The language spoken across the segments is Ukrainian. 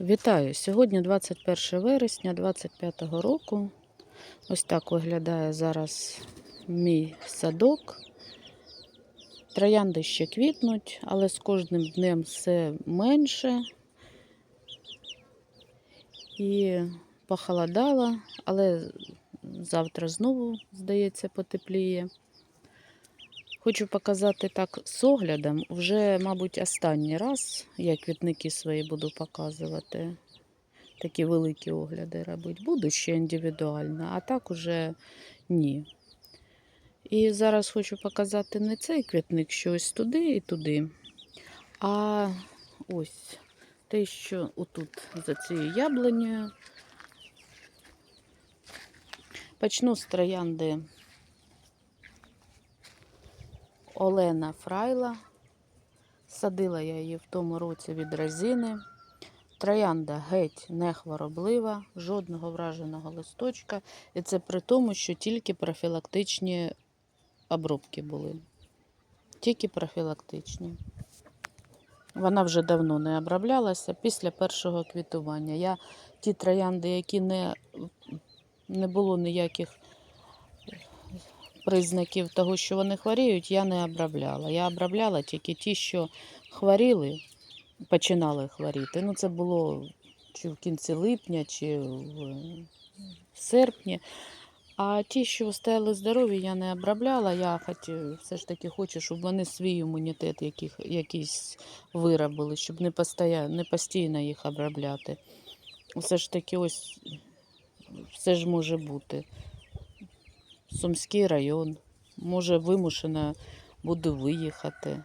Вітаю! Сьогодні 21 вересня 25 року. Ось так виглядає зараз мій садок. Троянди ще квітнуть, але з кожним днем все менше. І похолодало, але завтра знову, здається, потепліє. Хочу показати так з оглядом. Вже, мабуть, останній раз я квітники свої буду показувати. Такі великі огляди робити. Буду ще індивідуально, а так уже ні. І зараз хочу показати не цей квітник, що ось туди і туди, а ось те, що отут за цією яблунею. Почну з троянди Олена Фрайла. Садила я її в тому році від резини. Троянда геть не хвороблива, жодного враженого листочка. І це при тому, що тільки профілактичні обробки були. Тільки профілактичні. Вона вже давно не оброблялася після першого квітування. Я ті троянди, які не, не було ніяких признаків того, що вони хворіють, я не обробляла. Я обробляла тільки ті, що хворіли, починали хворіти. Ну, це було чи в кінці липня, чи в серпні. А ті, що стояли здорові, я не обробляла. Я хоч все ж таки хочу, щоб вони свій імунітет яких, якийсь виробили, щоб не, постоя, не постійно їх обробляти. Все ж таки, ось все ж може бути. Сумський район. Може, вимушена буду виїхати.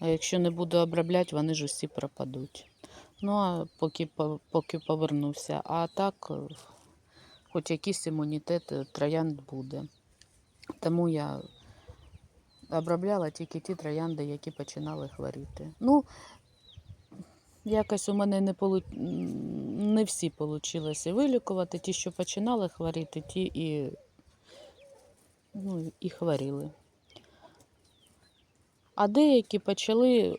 А якщо не буду обробляти, вони ж усі пропадуть. Ну, а поки, поки повернуся. А так, хоч якийсь імунітет е, троянд буде. Тому я обробляла тільки ті троянди, які починали хворіти. Ну, якось у мене не, полу... не всі вийшло вилікувати. Ті, що починали хворіти, ті і ну, і хворіли. А деякі почали,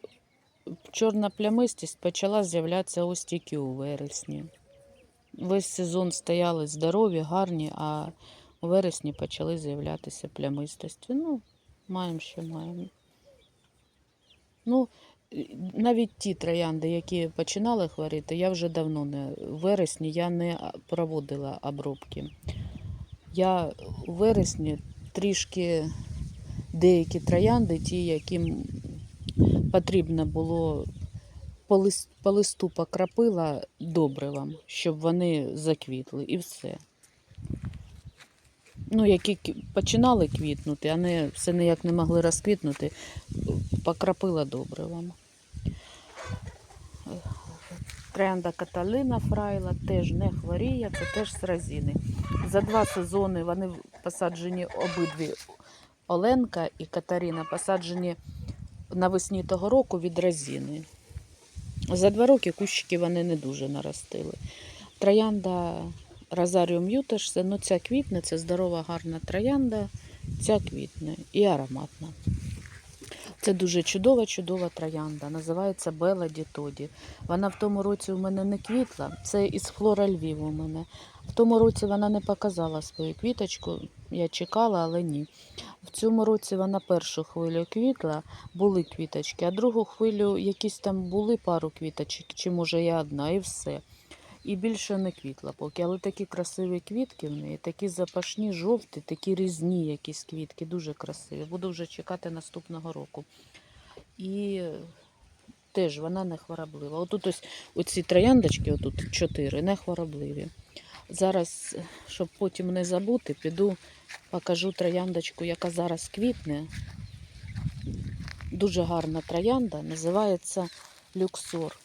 чорна плямистість почала з'являтися ось тільки у вересні. Весь сезон стояли здорові, гарні, а у вересні почали з'являтися плямистості. Ну, маємо, що маємо. Ну, навіть ті троянди, які починали хворіти, я вже давно не в вересні я не проводила обробки. Я у вересні трішки деякі троянди, ті, яким потрібно було по, лист, по листу покрапила добривом, щоб вони заквітли і все. Ну, які починали квітнути, а не все ніяк не могли розквітнути, покрапила добривом. Троянда Каталина Фрайла теж не хворіє, це теж з резини. За два сезони вони посаджені обидві Оленка і Катарина посаджені навесні того року від резини. За два роки кущики вони не дуже наростили. Троянда Розаріум М'ютеш, це ну, ця квітне, це здорова, гарна троянда, ця квітне і ароматна. Це дуже чудова, чудова троянда. Називається Бела Дітоді. Вона в тому році у мене не квітла. Це із Флора Львів у мене. В тому році вона не показала свою квіточку. Я чекала, але ні. В цьому році вона першу хвилю квітла, були квіточки, а другу хвилю якісь там були пару квіточок, чи може я одна, і все. І більше не квітла поки. Але такі красиві квітки в неї, такі запашні, жовті, такі різні якісь квітки, дуже красиві. Буду вже чекати наступного року. І теж вона не хвороблива. Отут ось оці трояндочки, отут чотири, не хворобливі. Зараз, щоб потім не забути, піду покажу трояндочку, яка зараз квітне. Дуже гарна троянда, називається люксор.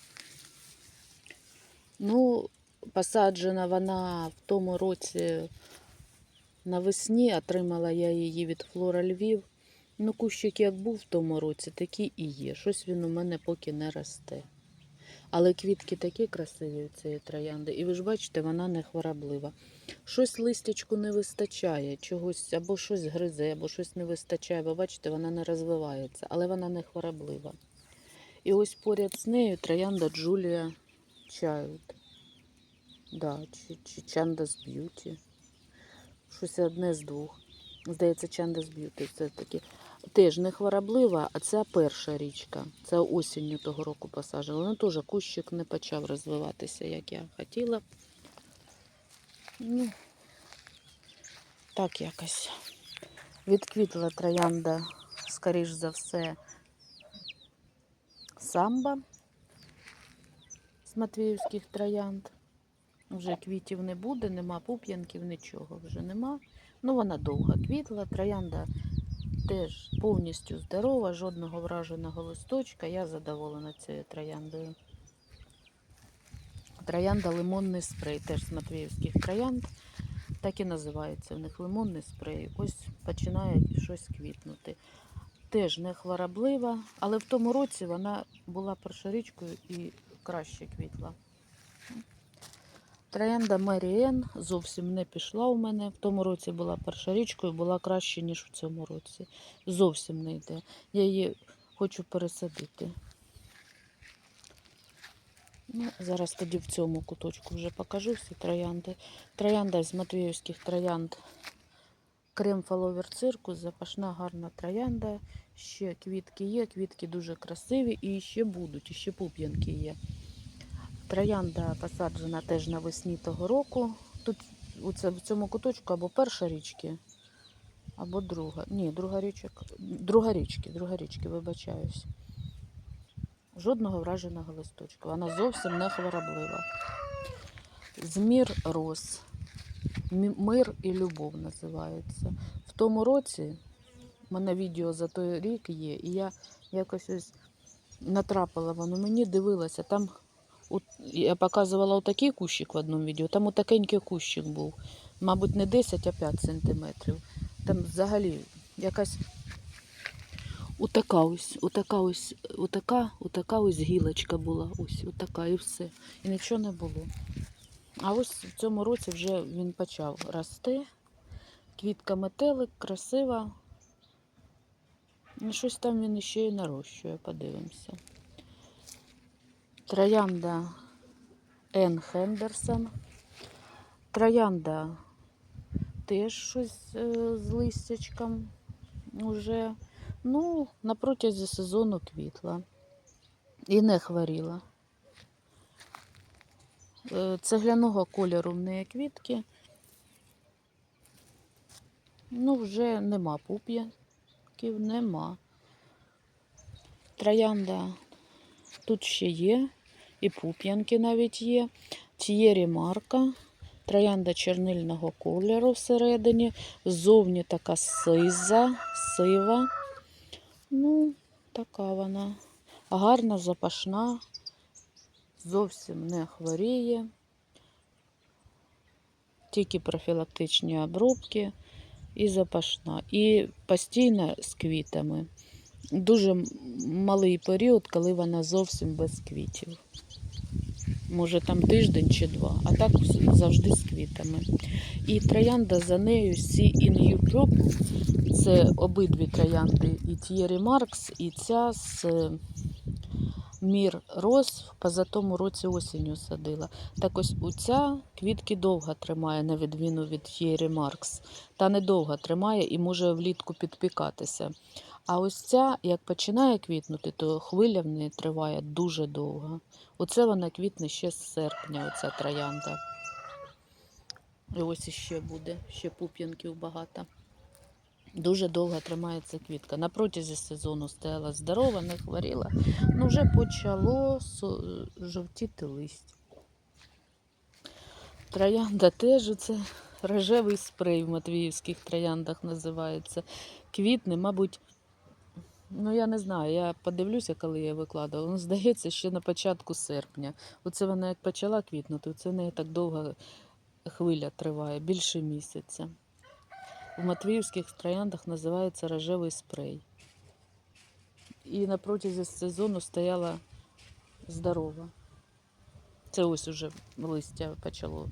Ну, посаджена вона в тому році навесні, отримала я її від Флора Львів. Ну, кущик як був в тому році, такий і є. Щось він у мене поки не росте. Але квітки такі красиві у цієї троянди. І ви ж бачите, вона не хвороблива. Щось листячку не вистачає, чогось або щось гризе, або щось не вистачає. Ви бачите, вона не розвивається, але вона не хвороблива. І ось поряд з нею троянда Джулія Child. Да, чи, чи Chanda's Beauty. Щось одне з двох. Здається, Chanda's Beauty. Це такі. Теж не хвороблива, а це перша річка. Це осінню того року посаджена. Ну теж кущик не почав розвиватися, як я хотіла. Ну, так якось. Відквітла троянда, скоріш за все, самба з матвіївських троянд. Вже квітів не буде, нема пуп'янків, нічого вже нема. Ну, вона довго квітла. Троянда теж повністю здорова, жодного враженого листочка. Я задоволена цією трояндою. Троянда лимонний спрей, теж з матвіївських троянд. Так і називається в них лимонний спрей. Ось починає щось квітнути. Теж не хвороблива, але в тому році вона була першорічкою і краще квітла. Троянда Меріен зовсім не пішла у мене. В тому році була першорічкою, була краще, ніж в цьому році. Зовсім не йде. Я її хочу пересадити. Ну, зараз тоді в цьому куточку вже покажу всі троянди. Троянда з матвіївських троянд крем фаловер циркус, запашна гарна троянда. Ще квітки є, квітки дуже красиві і ще будуть, і ще пуп'янки є. Троянда посаджена теж навесні того року. Тут в цьому куточку або перша річки, або друга. Ні, друга річок. Друга річки, друга річки, вибачаюсь. Жодного враженого листочка. Вона зовсім не хвороблива. Змір роз. Мир і любов називається. В тому році в мене відео за той рік є, і я якось ось натрапила воно мені, дивилася. Там от, я показувала отакий кущик в одному відео, там отакенький кущик був. Мабуть, не 10, а 5 сантиметрів. Там взагалі якась отака ось, отака ось, отака, отака ось гілочка була. Ось, отака і все. І нічого не було. А ось в цьому році вже він почав рости. Квітка метелик, красива. Ну, щось там він іще і нарощує, подивимося. Троянда Ен Хендерсон. Троянда теж щось е, з листячком уже. Ну, на протязі сезону квітла. І не хворіла. Е, Цегляного кольору в неї квітки. Ну, вже нема пуп'янків, нема. Троянда тут ще є, і пуп'янки навіть є. Тієрі марка. Троянда чернильного кольору всередині. Ззовні така сиза, сива. Ну, така вона. Гарна, запашна, зовсім не хворіє. Тільки профілактичні обробки і запашна. І постійно з квітами. Дуже малий період, коли вона зовсім без квітів. Може там тиждень чи два, а так завжди з квітами. І троянда за нею in Europe. Це обидві троянди, і Т'єрі Маркс, і ця з Мір Роз позатому році осінню садила. Так ось у ця квітки довго тримає, на відміну від Т'єрі Маркс. Та недовго тримає і може влітку підпікатися. А ось ця, як починає квітнути, то хвиля в неї триває дуже довго. Оце вона квітне ще з серпня, оця троянда. І ось іще буде, ще пуп'янків багато. Дуже довго тримається квітка. На протязі сезону стояла здорова, не хворіла. Ну, вже почало жовтіти листя. Троянда теж це рожевий спрей в матвіївських трояндах називається. Квітне, мабуть, ну я не знаю, я подивлюся, коли я викладала. Ну, здається, ще на початку серпня. Оце вона як почала квітнути, це в неї так довго хвиля триває, більше місяця. У матвіївських трояндах називається рожевий спрей. І на протязі сезону стояла здорова. Це ось уже листя почало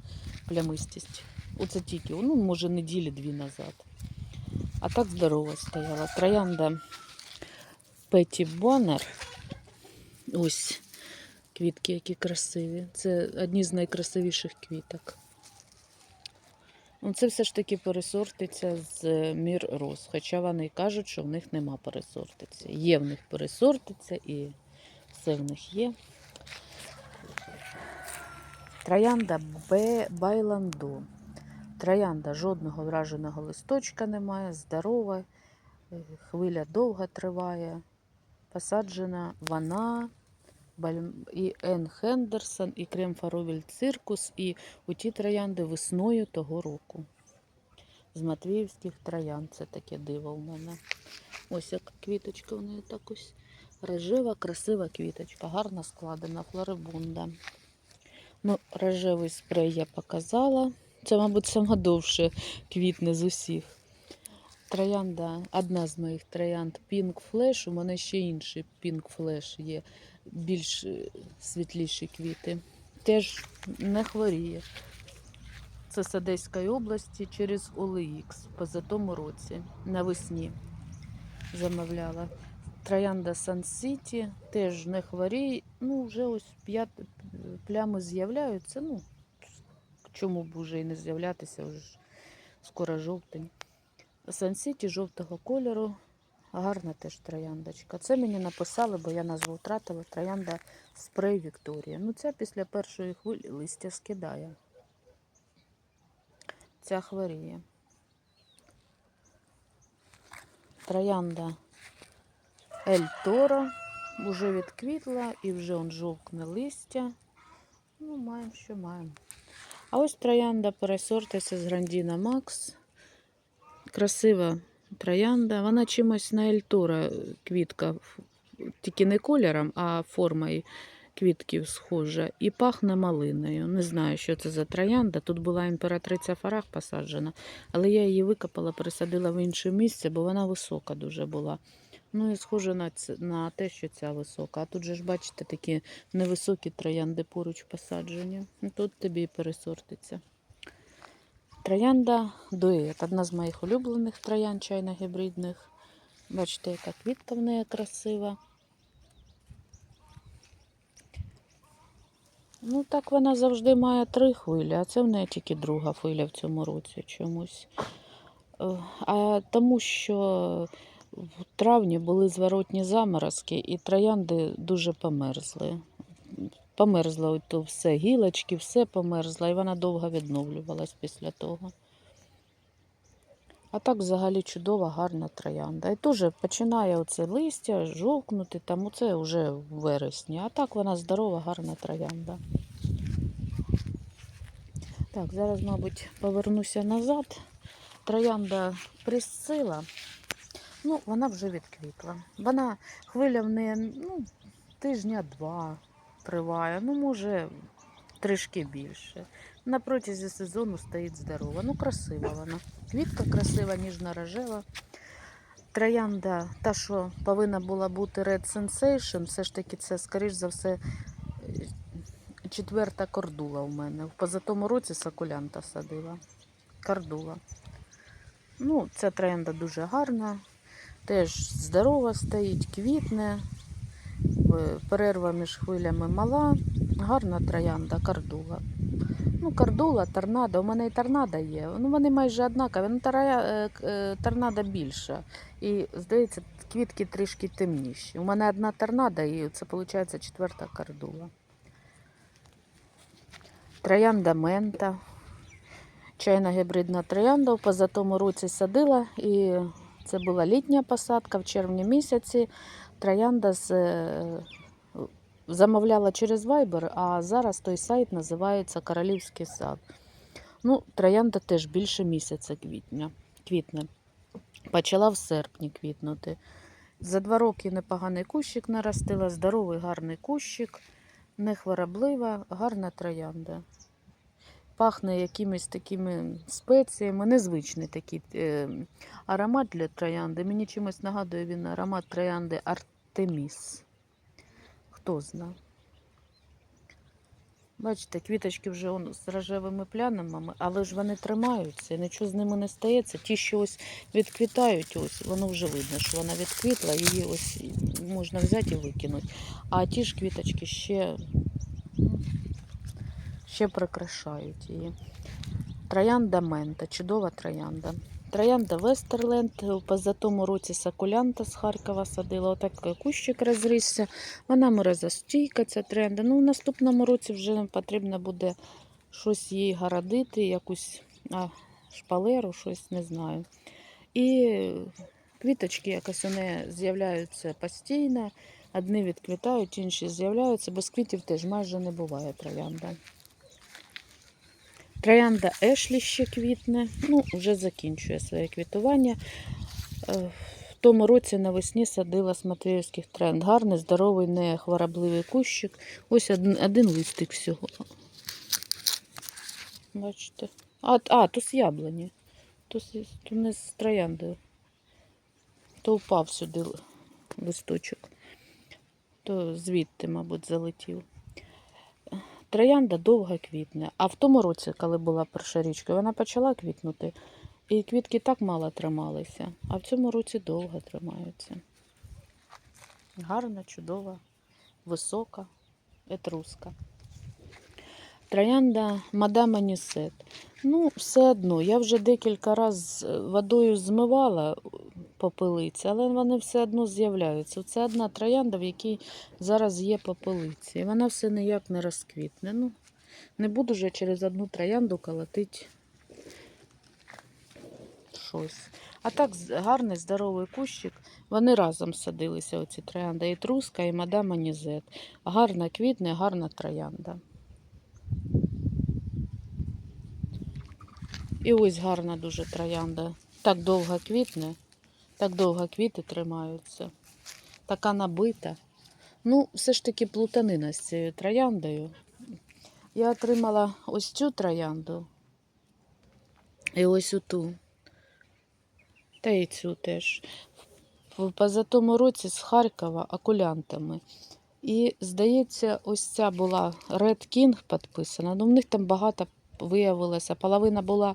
плямистість. Оце тільки, ну, може, неділі дві назад. А так здорова стояла. Троянда Петі Боннер. Ось Квітки, які красиві. Це одні з найкрасивіших квіток. Ну, це все ж таки пересортиться з е, мір роз. Хоча вони кажуть, що в них нема пересортиться. Є в них пересортиться і все в них є. Троянда Б. Байланду. Троянда жодного враженого листочка немає, здорова, е, хвиля довга триває. Посаджена вона і Ен Хендерсон, і Крем Фаровіль Циркус, і у ті троянди весною того року. З Матвіївських троянд. Це таке диво в мене. Ось яка квіточка в неї так ось. Рожева, красива квіточка, гарно складена, флорибунда. Ну, рожевий спрей я показала. Це, мабуть, сама квітне з усіх. Троянда, одна з моїх троянд Pink Flash. У мене ще інший Pink Flash є, більш е, світліші квіти. Теж не хворіє. Це з Одеської області через OLX поза тому році, навесні замовляла. Троянда Сан Сіті теж не хворіє. Ну, вже ось п'ят... плями з'являються. Ну, чому б уже і не з'являтися, вже скоро жовтень. Сан Сіті жовтого кольору. Гарна теж трояндочка. Це мені написали, бо я назву втратила троянда спрей Вікторія. Ну, ця після першої хвилі листя скидає. Ця хворіє. Троянда Ель Торо вже відквітла і вже он жовкне листя. Ну, маємо, що маємо. А ось троянда пересортиться з Грандіна Макс. Красива троянда. Вона чимось на Ельтора квітка, тільки не кольором, а формою квітків схожа. І пахне малиною. Не знаю, що це за троянда. Тут була імператриця Фарах посаджена, але я її викопала, пересадила в інше місце, бо вона висока дуже була. Ну і схоже на, ц- на те, що ця висока. А тут же ж, бачите, такі невисокі троянди поруч посаджені. Тут тобі і пересортиться. Троянда дует. Одна з моїх улюблених троянд чайно-гібридних. Бачите, яка квітка в неї красива. Ну, так вона завжди має три хвилі, а це в неї тільки друга хвиля в цьому році чомусь. Е, А тому що в травні були зворотні заморозки, і троянди дуже померзли. Померзло ото все, гілочки, все померзло, і вона довго відновлювалась після того. А так взагалі чудова, гарна троянда. І теж починає оце листя жовкнути, там оце вже в вересні. А так вона здорова, гарна троянда. Так, зараз, мабуть, повернуся назад. Троянда присцила. Ну, вона вже відквітла. Вона хвиля в неї ну, тижня два триває, ну, може, трішки більше. На протязі сезону стоїть здорова. Ну, красива вона. Квітка красива, ніжно-рожева. Троянда, та, що повинна була бути Red Sensation, все ж таки це, скоріш за все, четверта кордула у мене. В позатому році сакулянта садила. Кордула. Ну, ця троянда дуже гарна. Теж здорова стоїть, квітне. Перерва між хвилями мала. Гарна троянда, кардула. Ну, кардула, торнадо. У мене і торнадо є. Ну, вони майже однакові. Ну, е, е, торнадо більша. І, здається, квітки трішки темніші. У мене одна торнадо, і це виходить четверта кардула. Троянда мента. Чайна гібридна троянда. В позатому році садила, і це була літня посадка в червні місяці. Троянда з, е, замовляла через Viber, а зараз той сайт називається Королівський сад. Ну, троянда теж більше місяця квітня, квітне. Почала в серпні квітнути. За два роки непоганий кущик наростила, здоровий гарний кущик, не хвороблива, гарна троянда. Пахне якимись такими спеціями, незвичний такий е, аромат для троянди. Мені чимось нагадує він аромат троянди Артеміс. Хто зна. Бачите, квіточки вже он з рожевими плянами, але ж вони тримаються, нічого з ними не стається. Ті, що ось відквітають, ось воно вже видно, що вона відквітла, її ось можна взяти і викинути. А ті ж квіточки ще Ще прикрашають її. Троянда мента, чудова троянда. Троянда Вестерленд, в позатому році сакулянта з Харкова садила. Отак кущик розрісся. Вона морозостійка, ця троянда. Ну, в наступному році вже потрібно буде щось їй городити, якусь а, шпалеру, щось не знаю. І квіточки якось вони з'являються постійно. Одні відквітають, інші з'являються. Без квітів теж майже не буває троянда. Троянда Ешлі ще квітне, ну, вже закінчує своє квітування. Е, В тому році навесні садила з Матвіївських троянд. Гарний, здоровий, не хворобливий кущик. Ось один, один листик всього. Бачите? А, а то з яблуні. То не з трояндою. То впав сюди листочок. То звідти, мабуть, залетів. Троянда довго квітне. А в тому році, коли була перша річка, вона почала квітнути. І квітки так мало трималися, а в цьому році довго тримаються. Гарна, чудова, висока, етруска. Троянда мадам Анісет. Ну, все одно, я вже декілька разів водою змивала попелиці, але вони все одно з'являються. Це одна троянда, в якій зараз є попелиці. І вона все ніяк не розквітне. Ну, не буду вже через одну троянду колотити щось. А так гарний здоровий кущик. Вони разом садилися, оці троянда. І труска, і мадам Анізет. Гарна квітне, гарна троянда. І ось гарна дуже троянда. Так довго квітне, так довго квіти тримаються. Така набита. Ну, все ж таки плутанина з цією трояндою. Я отримала ось цю троянду. І ось оту. Та і цю теж. В позатому році з Харкова акулянтами. І, здається, ось ця була Red King підписана. Ну, в них там багато виявилося. Половина була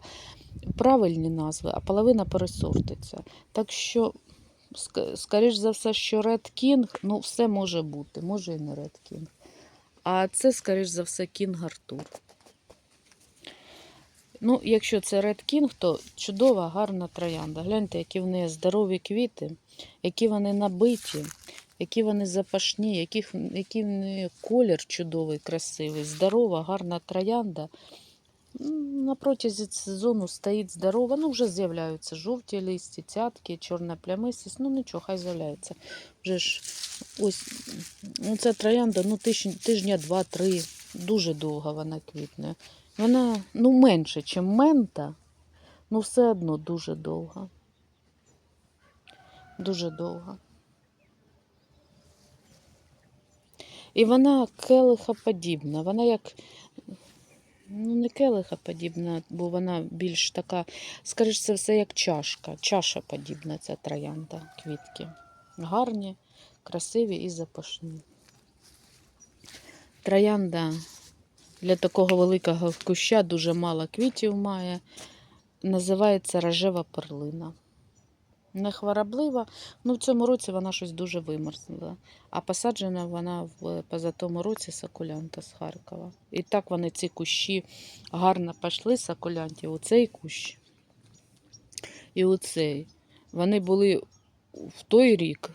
правильні назви, а половина пересортиться. Так що, скоріш за все, що Red King, ну, все може бути, може і не Red King. А це, скоріш за все, Кінг Артур. Ну, якщо це Red King, то чудова, гарна троянда. Гляньте, які в неї здорові квіти, які вони набиті, які вони запашні, яких, який в неї колір чудовий, красивий, здорова, гарна троянда. На протязі сезону стоїть здорова. Ну, вже з'являються жовті листі, цятки, чорна плямистість. Ну нічого, хай з'являється. Вже ж ось ця троянда, ну, тижня, два-три. Дуже довго вона квітне. Вона ну, менше, ніж мента, ну все одно дуже довга. Дуже довга. І вона келихоподібна. Вона як. Ну, не келиха подібна, бо вона більш така, скоріш це все, як чашка. Чаша подібна ця троянда, квітки. Гарні, красиві і запашні. Троянда для такого великого куща дуже мало квітів має. Називається рожева перлина. Не хвороблива, ну в цьому році вона щось дуже вимерзла. А посаджена вона в позатому році сакулянта з Харкова. І так вони ці кущі гарно пішли сакулянтів. Оцей кущ і оцей. Вони були в той рік,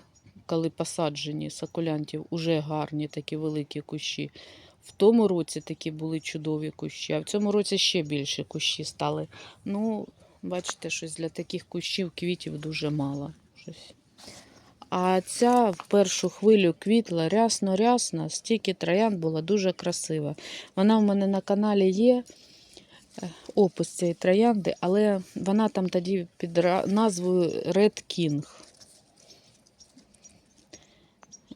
коли посаджені сакулянтів, уже гарні такі великі кущі. В тому році такі були чудові кущі, а в цьому році ще більше кущі стали. Ну, бачите, щось для таких кущів квітів дуже мало. А ця в першу хвилю квітла рясно-рясно, стільки троянд була дуже красива. Вона в мене на каналі є. е, Опис цієї троянди, але вона там тоді під назвою Red King.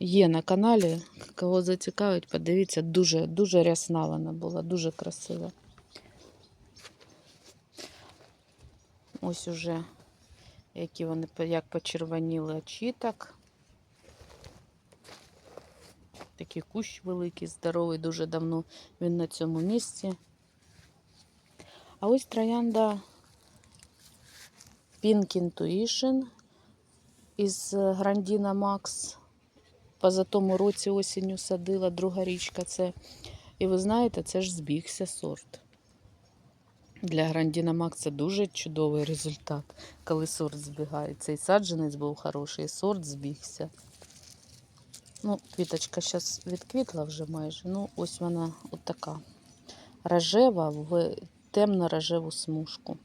Є на каналі. Кого зацікавить, подивіться, дуже, дуже рясна вона була, дуже красива. Ось уже які вони як почервоніли очіток. Такий кущ великий, здоровий, дуже давно він на цьому місці. А ось троянда Pink Intuition із Грандіна Макс. Позатому році осінню садила, друга річка це І ви знаєте, це ж збігся сорт. Для Грандіна Мак це дуже чудовий результат, коли сорт збігається. І саджанець був хороший, і сорт збігся. Ну, квіточка зараз відквітла вже майже. Ну, ось вона от така. Рожева в темно-рожеву смужку.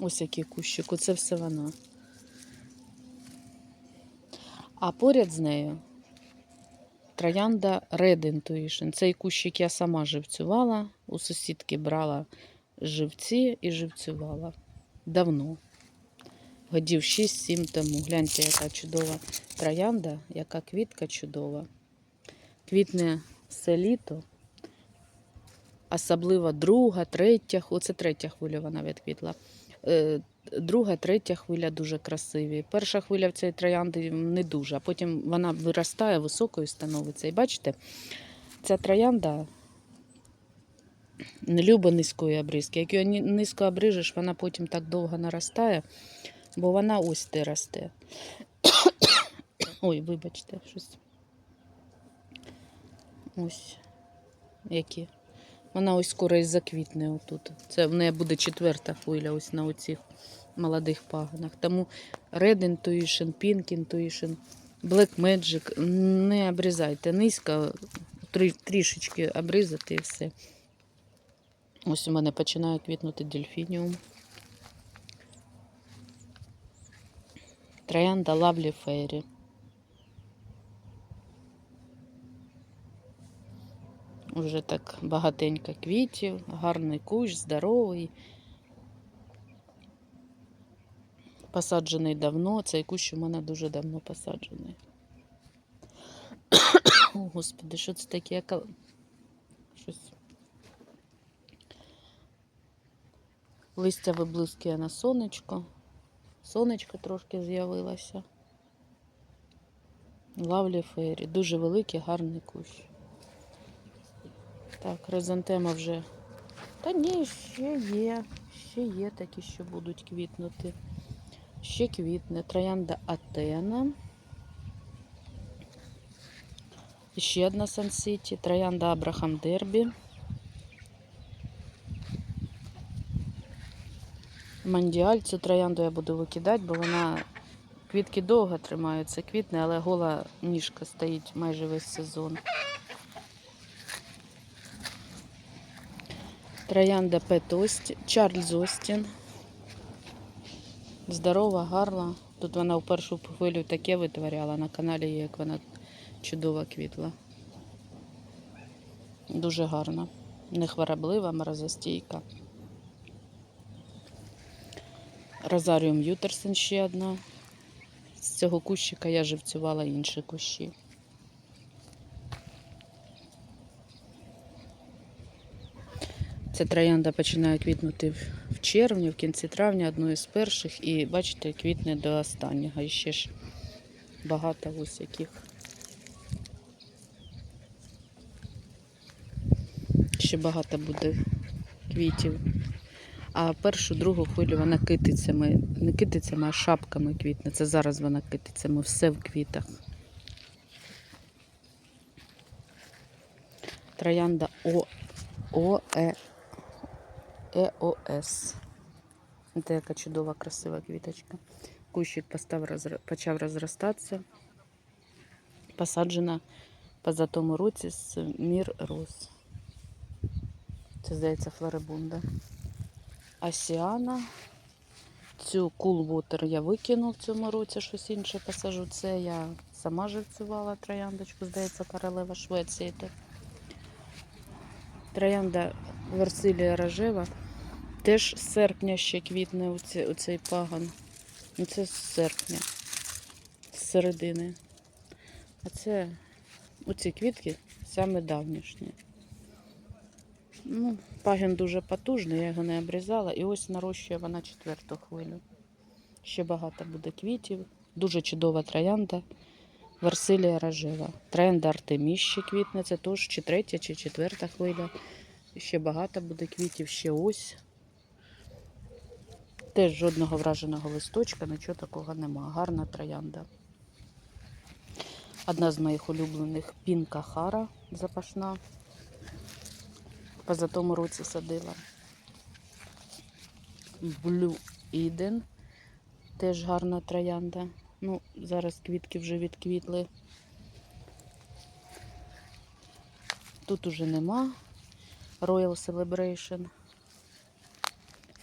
Ось який кущик, оце все вона. А поряд з нею троянда Red Intuition. Цей кущик я сама живцювала. У сусідки брала живці і живцювала. Давно. Годів 6-7 тому. Гляньте, яка чудова троянда, яка квітка чудова. Квітне все літо. Особливо друга, третя, оце третя хвиля вона відквітла. Друга, третя хвиля дуже красиві. Перша хвиля в цієї троянди не дуже, а потім вона виростає високою становиться. І бачите, ця троянда не любить низької обрізки. Як її низько обрижеш, вона потім так довго наростає, бо вона ось де росте. Ой, вибачте, щось. Ось які. Вона ось скоро і заквітне отут. Це в неї буде четверта хвиля ось на оцих молодих пагонах. Тому Red Intuition, Pink Intuition, Black Magic не обрізайте низько, трішечки обрізати і все. Ось у мене починає квітнути дельфініум. Троянда Lovely Fairy. Уже так багатенько квітів, гарний кущ, здоровий. Посаджений давно. Цей кущ у мене дуже давно посаджений. О, Господи, що це таке? Яка... Щось. Листя виблискує на сонечко. Сонечко трошки з'явилося. Лавлі фейрі. Дуже великий, гарний кущ. Так, хризантема вже. Та ні, ще є. Ще є такі, що будуть квітнути. Ще квітне. Троянда Атена. Ще одна Сан-Сіті. Троянда Абрахам Дербі. Мандіаль цю троянду я буду викидати, бо вона квітки довго тримаються, квітне, але гола ніжка стоїть майже весь сезон. Троянда Пет Ості, Чарльз Остін. Здорова, гарна. Тут вона в першу хвилю таке витворяла. На каналі як вона чудово квітла. Дуже гарна. Не хвороблива, морозостійка. Розаріум Ютерсен ще одна. З цього кущика я живцювала інші кущі. Ця троянда починає квітнути в- червні, в кінці травня, одною з перших, і бачите, квітне до останнього. І ще ж багато ось яких. Ще багато буде квітів. А першу, другу хвилю вона китицями, не китицями, а шапками квітне. Це зараз вона китицями, все в квітах. Троянда О, О, Е, ЕОС. Це яка чудова, красива квіточка. Кущик почав розростатися. Посаджена позатому році з Мір Роз. Це, здається, флорибунда. Асіана. Цю Cool Water я викину в цьому році, щось інше посажу. Це я сама живцювала трояндочку, здається, королева Швеції. Троянда Версилія рожева. Теж з серпня ще квітне оце- оцей паган. Ну, Це з серпня, з середини. А це оці квітки саме давнішні. Ну, пагін дуже потужний, я його не обрізала. І ось нарощує вона четверту хвилю. Ще багато буде квітів. Дуже чудова троянда. Версилія рожева. Троянда Артеміс ще квітне. Це теж чи третя, чи четверта хвиля. Ще багато буде квітів, ще ось. Теж жодного враженого листочка, нічого такого нема. Гарна троянда. Одна з моїх улюблених пінка хара запашна. Позатому році садила. Blue Eden. Теж гарна троянда. Ну, зараз квітки вже відквітли. Тут уже нема. Royal Celebration.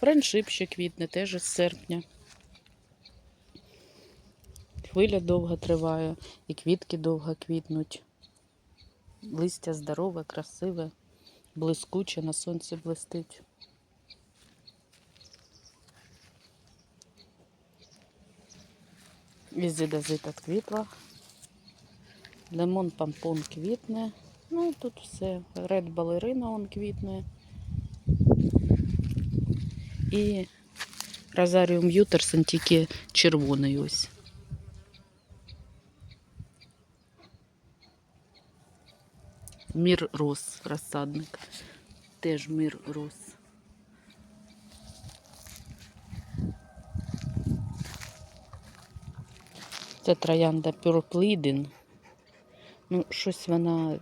Френдшип ще квітне, теж з серпня. Хвиля довго триває, і квітки довго квітнуть. Листя здорове, красиве, блискуче, на сонці блистить. Ізидазита квітла. Лемон помпон квітне. Ну, тут все. Ред балерина квітне. І Розаріум Ютерсон тільки червоний ось. Мір роз, розсадник. Теж мір роз. Це троянда Purple Ну, щось вона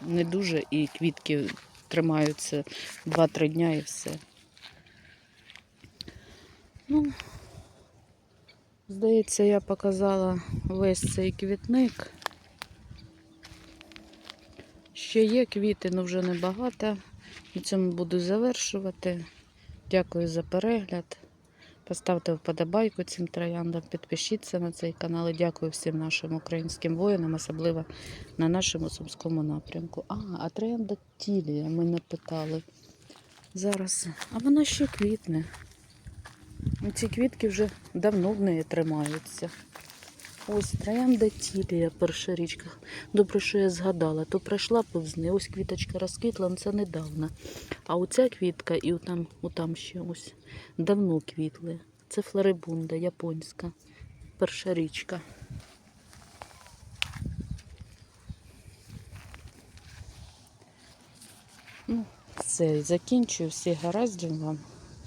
не дуже і квітки тримаються 2-3 дня і все. Ну, здається, я показала весь цей квітник. Ще є квіти, але вже небагато. На цьому буду завершувати. Дякую за перегляд. Поставте вподобайку цим трояндам, підпишіться на цей канал. І дякую всім нашим українським воїнам, особливо на нашому сумському напрямку. А, а троянда Тілія ми не питали. Зараз. А вона ще квітне. Ну, Ці квітки вже давно в неї тримаються. Ось троянда Тілія, перша річка. Добре, що я згадала, то пройшла повз неї. Ось квіточка розквітла, це недавно. А оця квітка і там, отам ще ось давно квітли. Це флорибунда японська. Перша річка. Ну, все, закінчую. Всіх гараздів вам